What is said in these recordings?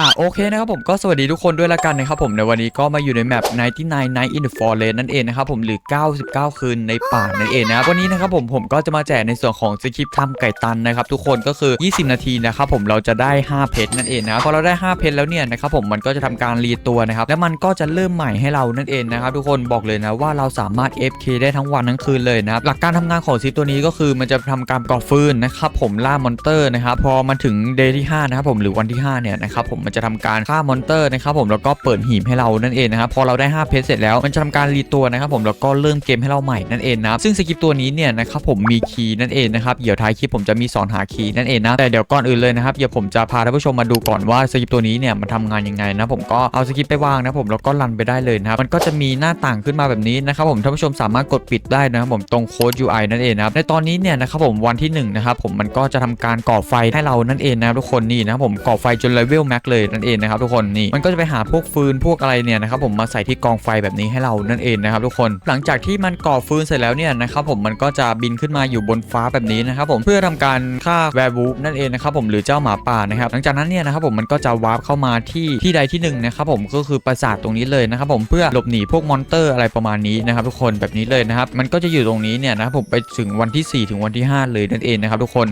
อะโอเคนะครับผมก็สวัสดีทุกคนด้วยละกันนะครับผมในวันนี้ก็มาอยู่ในแมป99 Night in the Forest นั่นเองนะครับผมหรือ 99 คืนในป่านั่นเองนะครับวันนี้นะครับผมผมก็จะมาแจกในส่วนของสคริปต์ทำไก่ตันนะครับทุกคนก็คือ 20 นาทีนะครับผมเราจะได้ 5 เพชรนั่นเองนะพอเราได้ 5 เพชรแล้วเนี่ยนะครับผมมันก็จะทำการรีตัวนะครับแล้วมันก็จะเริ่มใหม่ให้เรานั่นเองนะครับทุกคนบอกเลยนะว่าเราสามารถ FK ได้ทั้งวันทั้งคืนเลยนะครับหลักการทำงานของซีตัวนี้ก็คือมันจะทำการก่อฟืนนะครับผมล่ามอนเตอร์นะครับพอมาถึงเดย์ที่5นะครับผมหรือวันที่5เนี่ยนะครับผมมันจะทำการฆ่ามอนเตอร์นะครับผมแล้วก็เปิดหีบให้เรานั่นเองนะครับพอเราได้5เพชรเสร็จแล้วมันจะทำการรีตัวนะครับผมแล้วก็เริ่มเกมให้เราใหม่นั่นเองนะซึ่งสกิปตัวนี้เนี่ยนะครับผมมีคีย์นั่นเองนะครับเดี๋ยวท้ายคลิปผมจะมีสอนหาคีย์นั่นเองนะแต่เดี๋ยวก่อนอื่นเลยนะครับเดี๋ยวผมจะพาท่านผู้ชมมาดูก่อนว่าสกิปตัวนี้เนี่ยมันทำงานยังไงนะผมก็เอาสกิปไปวางนะผมแล้วก็รันไปได้เลยนะครับมันก็จะมีหน้าต่างขึ้นมาแบบนี้นะครับผมท่านผู้ชมสามารถกดปิดได้นะครับผมตรงโค้ด UI นั่นเองนะครับในตอนนี้เนี่ยนะครับผมวันที่หนึ่งนะครับผมมันก็จะทำการก่อไฟให้เรานั่นเองนะครับทุกคนนี่นะผมก่อไฟจนเลเวลแม็กเลยนั่นเองนะครับทุกคนนี่มันก็จะไปหาพวกฟืนพวกอะไรเนี่ยนะครับผมมาใส่ที่กองไฟแบบนี้ให้เรานั่นเองนะครับทุกคนหลังจากที่มันก่อฟืนเสร็จแล้วเนี่ยนะครับผมมันก็จะบินขึ้นมาอยู่บนฟ้าแบบนี้นะครับผมเพื่อทำการฆ่าแวร์วูฟนั่นเองนะครับผมหรือเจ้าหมาป่านะครับหลังจากนั้นเนี่ยนะครับผมมันก็จะวาร์ปเข้ามาที่ที่ใดที่หนึ่งนะครับผมก็คือปราสาทตรงนี้เลยนะครับผมเพื่อหลบหนีพวกมอนเตอร์อะไรประมาณนี้นะครับทุกคนแบบนี้เลยนะครับมันก็จะอยู่ตรงนี้เนี่ยนะครับผมไปถึงวันที่ 4 ถึงวันที่ 5 เลยนั่นเองนะครับทุกคน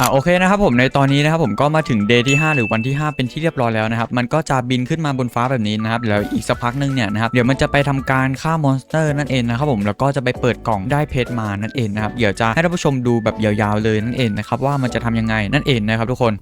อ่าโอเคนะครับผมในตอนนี้นะครับผมก็มาถึงเดย์ที่ 5 หรือวันที่ 5 เป็นที่เรียบร้อยแล้วนะครับมันก็จะบินขึ้นมาบนฟ้าแบบนี้นะครับแล้วอีกสักพักหนึงเนี่ยนะครับเดี๋ยวมันจะไปทำการฆ่ามอนสเตอร์นั่นเองนะครับผมแล้วก็จะไปเปิดกล่องได้เพชรมานั่นเองนะครับเดี๋ยวจะให้ท่านผู้ชมดูแบบยาวๆเลยนั่นเองนะครับว่ามันจะทำยังไงนั่นเองนะครับทุกคน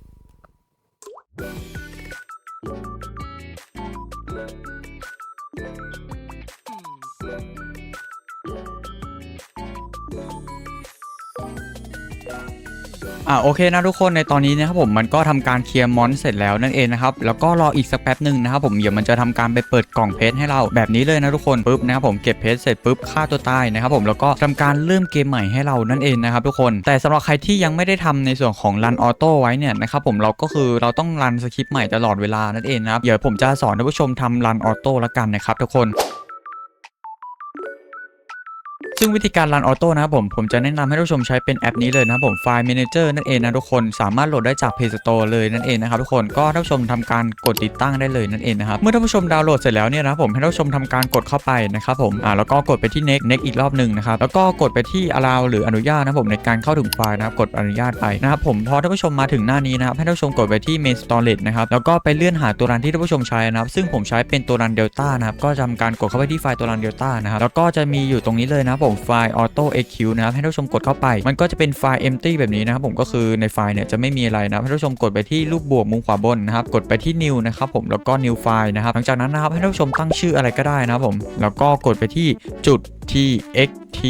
อ่าโอเคนะทุกคนในตอนนี้นะครับผมมันก็ทำการเคลียร์มอนเสร็จแล้วนั่นเองนะครับแล้วก็รออีกสักแป๊บหนึ่งนะครับผมเดี๋ยวมันจะทำการไปเปิดกล่องเพชรให้เราแบบนี้เลยนะทุกคนปุ๊บนะครับผมเก็บเพชรเสร็จปุ๊บฆ่าตัวตายนะครับผมแล้วก็ทำการเริ่มเกมใหม่ให้เรานั่นเองนะครับทุกคนแต่สำหรับใครที่ยังไม่ได้ทำในส่วนของรันออโต้ไว้เนี่ยนะครับผมเราก็คือเราต้องรันสคริปต์ใหม่ตลอดเวลานั่นเองนะครับเดี๋ยวผมจะสอนท่านผู้ชมทำรันออโต้ละกันนะครับทุกคน ซึ่งวิธีการรันออโต้นะครับผมผมจะแนะนำให้ท่านชมใช้เป็นแอปนี้เลยนะครับผมไฟล์ Manager นั่นเองนะทุกคนสามารถโหลดได้จาก Play Store เลยนั่นเองนะครับทุกคนก็ท่านผู้ชมทำการกดติดตั้งได้เลยนั่นเองนะครับเมื่อท่านผู้ชมดาวน์โหลดเสร็จแล้วเนี่ยนะครับผมให้ท่านผู้ชมทำการกดเข้าไปนะครับผมอ่าแล้วก็กดไปที่ next next อีกรอบหนึ่งนะครับแล้วก็กดไปที่ allow หรืออนุญาตนะครับผมในการเข้าถึงไฟล์นะครับกดอนุญาตไปนะครับผมพอท่านผู้ชมมาถึงหน้านี้นะครับให้ท่านผู้ชมกดไปที่ main storage นะครับแล้วก็ไปเลื่อนหาตัวรันที่ท่านผู้ชมใช้นะครับซึ่งผมใช้เป็นตัวรัน delta นะครับก็ทำการกดเข้าไปที่ไฟล์ตัวรัน delta นะครับแล้วก็จะมีอยู่ตรงนี้เลยนะครับผมไฟล์ auto eq นะครับให้ท่านผู้ชมกดเข้าไป มันก็จะเป็นไฟล์ empty แบบนี้นะครับผมก็คือในไฟล์เนี่ยจะไม่มีอะไรนะครับให้ท่านผู้ชมกดไปที่รูปบวกมุมขวาบนนะครับกดไปที่ new นะครับผมแล้วก็ new file นะครับหลังจากนั้นนะครับให้ท่านผู้ชมตั้งชื่ออะไรก็ได้นะครับผมแล้วก็กดไปที่จุด txt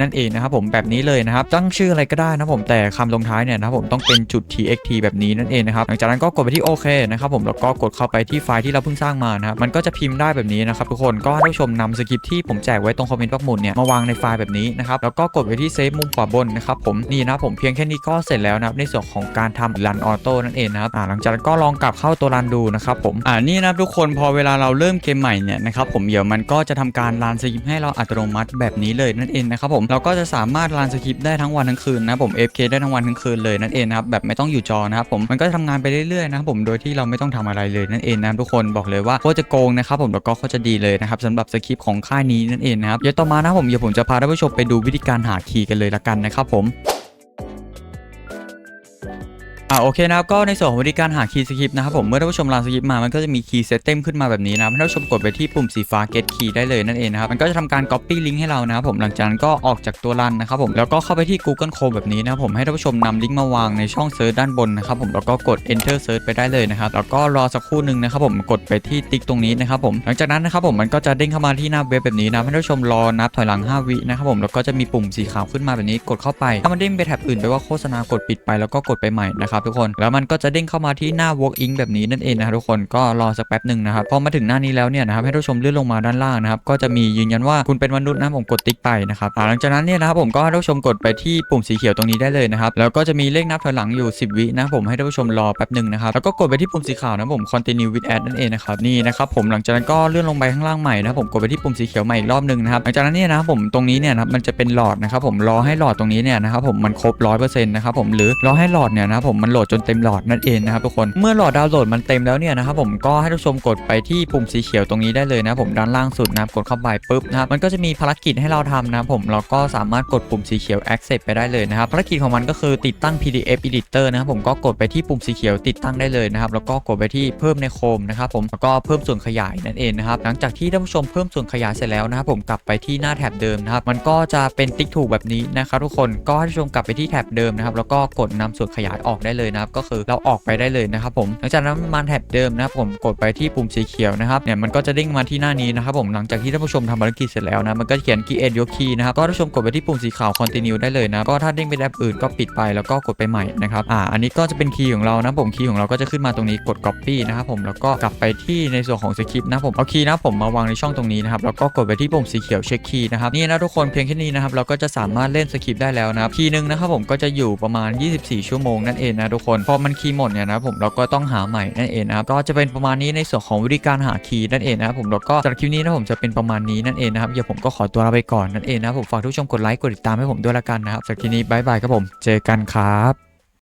นั่นเองนะครับผมแบบนี้เลยนะครับตั้งชื่ออะไรก็ได้นะครับผมแต่คำลงท้ายเนี่ยนะครับผมต้องเป็นจุด txt แบบนี้นั่นเองนะครับหลังจากนั้นก็กดไปที่โอเคนะครับผมแล้วก็กดเข้าไปที่ไฟล์ที่เราเพิ่งสร้างมานะครับมันก็จะพิมพ์ได้แบบนี้นะครับทุกคนก็ให้ท่านผู้ชมนำสคริปที่ผมแจกไว้ตรงคอมเมนต์ปักหมุดเนี่ยมาวางในไฟล์แบบนี้นะครับแล้วก็กดไปที่เซฟมุมขวาบนนะครับผมนี่นะครับผมเพียงแค่นี้ก็เสร็จแล้วนะครับในส่วนของการทำรันออโต้นั่นเองนะครับหลังจากนั้นก็ลองกลับเข้าตัวรันดูนะครับผมอ่านี่นะทุกคนพอเวลาเราเริ่มเกมใหม่เนี่ยนะครับผมเดี๋ยวมันก็จะทำการรันสคริปให้เราอัตโนมัติแบบนี้เลยนั่นเองนะครับผมเราก็จะสามารถรันสคริปต์ได้ทั้งวันทั้งคืนนะผม FK ได้ทั้งวันทั้งคืนเลยนั่นเองนะครับแบบไม่ต้องอยู่จอนะครับผมมันก็จะทำงานไปเรื่อยๆนะครับผมโดยที่เราไม่ต้องทำอะไรเลยนั่นเองนะทุกคนบอกเลยว่าโคจะโกงนะครับผมแล้วก็โคตรจะดีเลยนะครับสำหรับสคริปต์ของค่ายนี้นั่นเองนะครับเดี๋ยวต่อมานะผมเดี๋ยวผมจะพาท่านผู้ชมไปดูวิธีการหาคีย์กันเลยละกันนะครับผม โอเคนะครับก็ในส่วนของวิธีการหาคีย์สคริปต์นะครับผมเมื่อท่านผู้ชมรันสคริปต์มามันก็จะมีคีย์เซตเต็มขึ้นมาแบบนี้นะครับท่านผู้ชมกดไปที่ปุ่มสีฟ้า get key ได้เลยนั่นเองนะครับมันก็จะทำการ copy link ให้เรานะครับผมหลังจากนั้นก็ออกจากตัวรันนะครับผมแล้วก็เข้าไปที่ Google Chrome แบบนี้นะครับผมให้ท่านผู้ชมนำลิงก์มาวางในช่องเซิร์ชด้านบนนะครับผมแล้วก็กด enter search ไปได้เลยนะครับแล้วก็รอสักครู่หนึ่งนะครับผมกดไปที่ติ๊กตรงนี้นะครับผมหลังจากนั้นนะครับผมมันก็จะเด้งเข้ามาที่หน้าเว็บแบบนี้นะให้ท่านผู้ชมรอนับถอยหลัง 5 วินะครับผมแล้วก็จะมีปุ่มสีขาวขึ้นมาแบบนี้กดเข้าไปถ้ามันเด้งไปแท็บอื่นไปว่าโฆษณากดปิดไปแล้วก็กดไปใหม่นะครับทุกคน แล้วมันก็จะเด้งเข้ามาที่หน้า walk in แบบนี้นั่นเองนะครับทุกคนก็รอสักแป๊บหนึ่งนะครับพอมาถึงหน้านี้แล้วเนี่ยนะครับให้ท่านผู้ชมเลื่อนลงมาด้านล่างนะครับก็จะมียืนยันว่าคุณเป็นมนุษย์นะผมกดติ๊กไปนะครับหลังจากนั้นเนี่ยนะครับผมก็ให้ท่านผู้ชมกดไปที่ปุ่มสีเขียวตรงนี้ได้เลยนะครับแล้วก็จะมีเลขนับถอยหลังอยู่ 10 วินะผมให้ท่านผู้ชมรอแป๊บหนึ่งนะครับแล้วก็กดไปที่ปุ่มสีขาวนะผม continue with ad นั่นเองนะครับนี่นะครับผมหลังจากนั้นก็เลื่อนลงไปข้างล่างใหม่นะผมกดไปที่ปุ่มสีเขียวใหม่อีกรอบหนึ่งนะครับหลังจากนั้นเนี่ยนะผมตรงนี้เนี่ยนะมันจะเป็นหลอดนะครับผมรอให้หลอดตรงนี้เนี่ยนะครับผมมันครบ100%นะครับผมหรือรอให้หลอดเนี่ยนะผมมัมันโหลดจนเต็มหลอดนั่นเองนะครับทุกคนเมื่อหลอดดาวน์โหลดมันเต็มแล้วเนี่ยนะครับผมก็ให้ทุกชมกดไปที่ปุ่มสีเขียวตรงนี้ได้เลยนะผมด้านล่างสุดนะครับกดเข้าไปปุ๊บนะครับมันก็จะมีภารกิจให้เราทำนะผมเราก็สามารถกดปุ่มสีเขียว accept ไปได้เลยนะครับภารกิจของมันก็คือติดตั้ง PDF editor นะครับผมก็กดไปที่ปุ่มสีเขียวติดตั้งได้เลยนะครับแล้วก็กดไปที่เพิ่มในโคมนะครับผมแล้วก็เพิ่มส่วนขยายนั่นเองนะครับหลังจากที่ท่านผู้ชมเพิ่มส่วนขยายเสร็จแล้วนะครับผมกลับไปที่หน้าแท็บเดิมนะครับมันก็จะเป็นติ๊กถูกแบบนี้นะครับทุกคนก็ให้ท่านผู้ชมกลับไปที่แท็บเดิมนะครับแล้วก็กดนำส่วนขยายออกได้เลยนะครับก็คือเราออกไปได้เลยนะครับผมหลังจากนั้นมาแท็บเดิมนะครับผมกดไปที่ปุ่มสีเขียวนะครับเนี่ยมันก็จะเด้งมาที่หน้านี้นะครับผมหลังจากที่ท่านผู้ชมทำภารกิจเสร็จแล้วนะมันก็เขียน create your key นะครับก็ท่านผู้ชมกดไปที่ปุ่มสีขาว continue ได้เลยนะก็ถ้าเด้งไปแอปอื่นก็ปิดไปแล้วก็กดไปใหม่นะครับอ่าอันนี้ก็จะเป็นคีย์ของเรานะผมคีย์ของเราก็จะขึ้นมาตรงนี้กด copy นะครับผมแล้วก็กลับไปที่ในส่วนของสคริปต์นะผมเอาคีย์นะผมมาวางในช่องตรงนี้นะครับแล้วก็กดไปที่ปุ่มสีเขียวเช็คคีย์นะครับนี่นะทุกคนเพียงแค่นี้นะครับเราก็จะสามารถเล่นสคริปต์ได้แล้วนะครับคีย์หนึ่งนะครับผมก็จะอยู่ประมาณ 24 ชั่วโมงนั่นเองนะทุกคนพอมันคีย์หมดเนี่ยนะผมเราก็ต้องหาใหม่นั่นเองนะครับก็จะเป็นประมาณนี้ในส่วนของวิธีการหาคีย์นั่นเองนะครับผมแล้วก็สำหรับคลิปนี้นะผมจะเป็นประมาณนี้นั่นเองนะครับเดี๋ยวผมก็ขอตัวลาไปก่อนนั่นเองนะครับผมฝากทุกชมกดไลค์กดติดตามให้ผมด้วยละกันนะครับสำหรับคลิปนี้บายบายครับผมเจอกันครับ